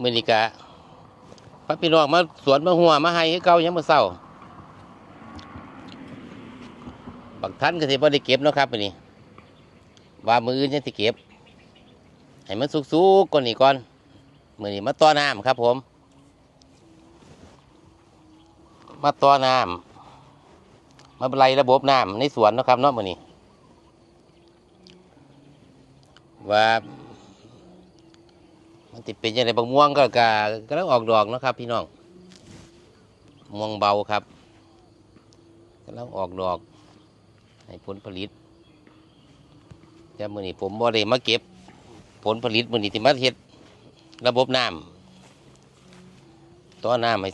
มื้อนี้กะพระพี่น้องมาสวนมาหัวมาให้คือเก่ายังมื้อเช้าบักทันก็สิบ่ได้เก็บเนาะครับมื้อนี้ว่ามืออื่นยังสิเก็บ ให้มันสุกๆก่อนนี้ก่อนมื้อนี้มาต่อน้ำครับ ผม มาต่อน้ำมาไล่ระบบน้ำในสวนเนาะครับเนาะมื้อนี้ว่า มันติดเป็นยังไงบางม่วงก็กะก็ต้องออกดอกนะครับ พี่น้องม่วงเบาครับก็ต้องออกดอกให้ผลผลิตแต่มื่อนี้ผมบ่ได้มาเก็บ ผลผลิตมื่อนี้ที่มาเฮ็ดระบบน้ำต่อน้ำให้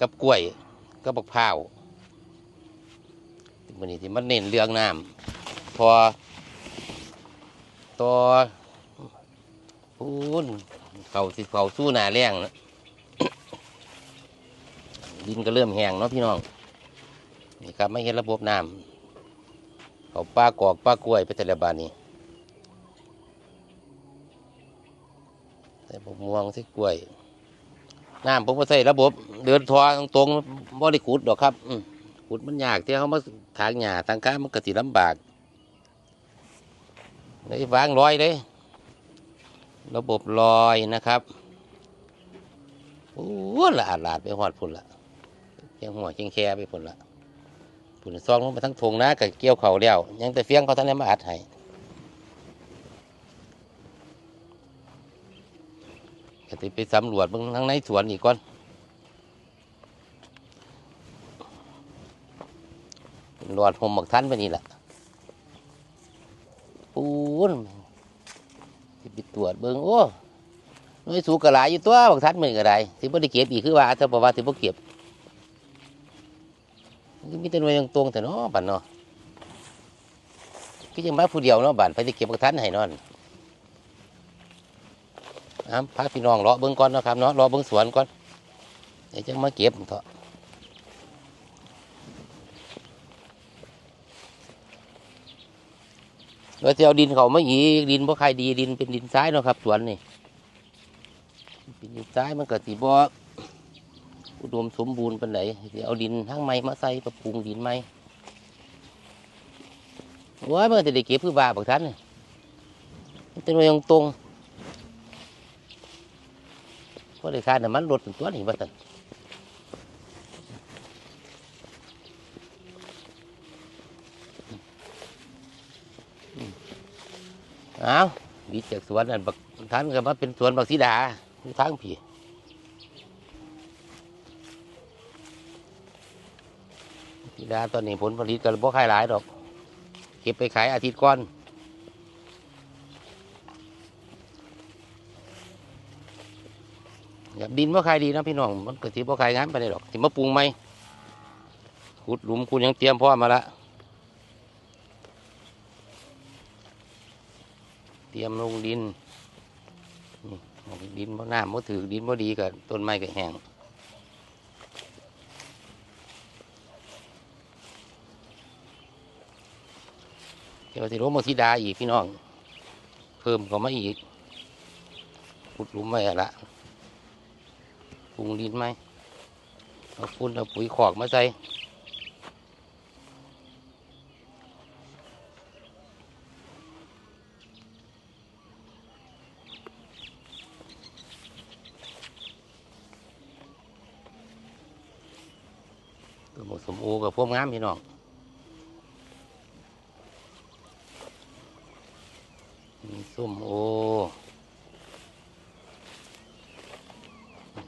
กับกล้วยกับบักพร้าวมื่อนี้ที่มันเน้นเรื่องน้ำพอตัว พูนเขาสิเขาสู้หนาแรงนะดินก็เริ่มแห้งเนาะพี่น้องนี่ครับไม่เห็นระบบน้ำเขาป้ากอกป้ากล้วยไปแต่ละบานนี้ใส่บกม่วงใส่กล้วยน้ำผมก็ใส่ระบบ เดินทอตรงๆบ่ได้ขุดดอกครับขุดมันยากที่เขามาทางหญ้าทางค้ามันก็สิลำบากเลยวางรอยเลย ระบบรอยนะครับโอ้ละอาดลาดไปหอดพุ่นละเชียงหัวเชียงแคไปพุ่นละพุ่นซองลงไปทั้งทงนะกับเกี่ยวเข่าแล้วยังแต่เฟี้ยงเขาท่านได้มาอัดให้ก็ติไปสำรวจบางทั้งในสวนอีกก่อนหลอดผมหมักทันไปนี่แหละปูน ไปตรวจเบิ่งโอ้น้อยสูกระหลายอยู่ตัวบักทัดมือก็ได้สิบ่ได้เก็บอีกคือว่าถ้าบอกว่าสิบ่เก็บมีแต่หน่วยตรงแต่เนาะบัดเนาะก็ยังมาผู้เดียวเนาะบัดไปสิเก็บบักทัดให้นอนน้ำพาพี่น้องเลาะเบิ่งก่อนนะครับเนาะเลาะเบิ่งสวนก่อนเดี๋ยวจะมาเก็บเถอะ แล้วจะเอาดินเขามาอีกดินบ่ใครดีดินเป็นดินทรายเนาะครับสวนนี่เป็นดินทรายมันก็สิบ่อุดมสมบูรณ์เปานไหนเอาดินทั้งไม้มาใส่ปรับปรุงดินใหม่ว้ายมันจะได้เก็บคือบาบางท่านนี่มันเป็นอย่างตรงก็ได้ค่าน้ำมันลดตัวนี้บัดนั้น อาวิจากสวนนั่นบักท่านก็มาเป็นสวนบักสีดาทางพี่สีดาตอนนี้ผลผลิตก็บ่ขายหลายดอก เก็บไปขายอาทิตย์ก่อนบบดินบ่ขายดีนะพี่น้อง มันก็สิบ่ขายงานไปได้ดอกสิมาปรุงไหมขุดหลุมคุณยังเตรียมพร้อมมาละ เตรียมลงดินนี่เอาดินบ่น้ำบ่ถือดินบ่ดีกับต้นไม้ก็แห้งเดี๋ยวสิลงมาสีดาอีกพี่น้อง เพิ่มเข้ามาอีกขุดหลุมไว้ละปรุงดินไหมเอาฝุ่นเอาปุ๋ยขอกมาใส่ ตัวหมกสมโอกับพวกงามพี่น้องมีส้มโอ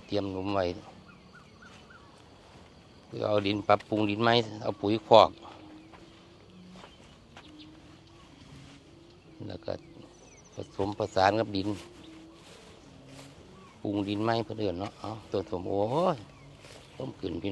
เตรียมหลุมไว้เพื่อเอาดินปรับปรุงดินไหมเอาปุ๋ยคอก แล้วก็ผสมประสานกับดิน ปรุงดินไหมเพื่อเดือนเนาะ เอาตัวสมโอ้ต้มกลืนพี่